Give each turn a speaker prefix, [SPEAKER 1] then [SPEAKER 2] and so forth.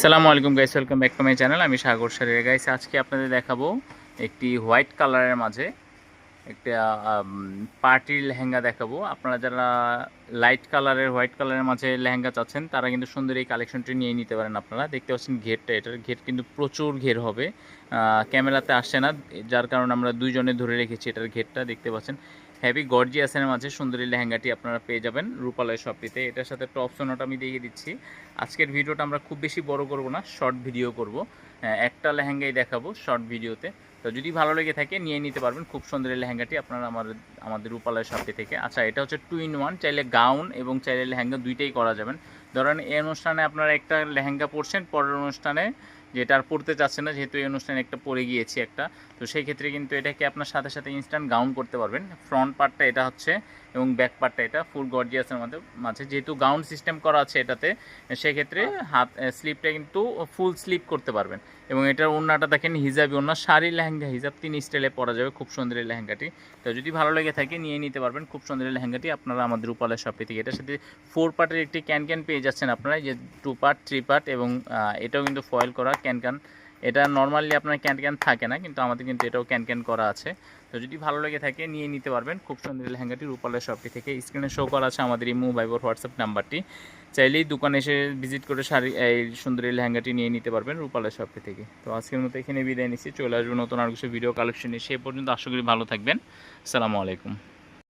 [SPEAKER 1] সালামু আলাইকুম guys welcome back to my channel আমি সাগর সারের গাইস আজকে আপনাদের দেখাবো একটি হোয়াইট কালারের মাঝে একটা পার্টির লেহেঙ্গা দেখাবো। আপনারা যারা লাইট কালারের হোয়াইট কালারের মাঝে লেহেঙ্গা চাচ্ছেন, তারা কিন্তু সুন্দর এই কালেকশনটি নিয়ে নিতে পারেন আপনারা। দেখতে পাচ্ছেন ঘেরটা, এটার ঘের কিন্তু প্রচুর ঘের হবে। ক্যামেরাতে আসছে না, যার কারণে আমরা দুইজনে ধরে রেখেছি এটার ঘেরটা, দেখতে পাচ্ছেন। হ্যাভি গর্জিয়াসের মাঝে সুন্দরী লেহেঙ্গাটি আপনারা পেয়ে যাবেন রূপালয় শপটিতে। এটার সাথে টপ সোনাটা আমি দিয়ে দিচ্ছি। আজকের ভিডিওটা আমরা খুব বেশি বড় করব না শর্ট ভিডিও করব। একটা লেহেঙ্গাই দেখাবো শর্ট ভিডিওতে তো যদি ভালো লেগে থাকে, নিয়ে নিতে পারবেন। খুব সুন্দর এই লেহেঙ্গাটি আপনারা আমার, আমাদের রূপালয় শপটি থেকে। আচ্ছা এটা হচ্ছে টু ইন ওয়ান চাইলে গাউন এবং চাইলে লেহেঙ্গা দুইটাই করা যাবেন। ধরেন এই অনুষ্ঠানে আপনারা একটা লেহেঙ্গা পরছেন, পরের অনুষ্ঠানে যেটা আর পড়তে চাচ্ছে না, যেহেতু এই অনুষ্ঠানে একটা পরে গিয়েছি একটা, তো সেই ক্ষেত্রে কিন্তু এটাকে আপনার সাথে সাথে ইনস্ট্যান্ট গাউন করতে পারবেন। ফ্রন্ট পার্টটা এটা হচ্ছে এবং ব্যাক পার্টটা এটা ফুল গর্জিয়াসের মধ্যে মাঝে। যেহেতু গাউন সিস্টেম করা আছে এটাতে, সেক্ষেত্রে হাত স্লিপটা কিন্তু ফুল স্লিপ করতে পারবেন। এবং এটার ওড়নাটা দেখেন হিজাবি ওড়না শাড়ি লেহেঙ্গা হিজাব তিন স্টাইলে পরা যাবে, খুব সুন্দর এই লেহেঙ্গাটি। তো যদি ভালো লেগে থাকে, নিয়ে নিতে পারবেন, খুব সুন্দর এই লেহেঙ্গাটি। আপনারা আমাদের রূপালের শপটি থেকে এটার সাথে ফোর পার্টের একটি ক্যান ক্যান পেয়ে যাচ্ছেন আপনারা যে টু পার্ট থ্রি পার্ট এবং এটাও কিন্তু ফয়েল করা ক্যান ক্যান এটা নর্মালি আপনার ক্যান ক্যান থাকে না, কিন্তু আমাদের কিন্তু এটাও ক্যান ক্যান করা আছে। তো যদি ভালো লেগে থাকে, নিয়ে নিতে পারবেন, খুব সুন্দর এই লেহেঙ্গাটি রূপালের শপটি থেকে। স্ক্রিনে শো করা আছে আমাদের ইমো ভাইবর হোয়াটসঅ্যাপ নাম্বারটি চাইলেই দোকানে এসে ভিজিট করে শাড়ি, এই সুন্দরী লেহেঙ্গাটি নিয়ে নিতে পারবেন রূপালা শপটি থেকে। তো আজকের মতো এখানে বিদায় নিচ্ছি। চলে আসব নতুন আর কিছু ভিডিও কালেকশন সে পর্যন্ত আশা করি ভালো থাকবেন। সালামু আলাইকুম।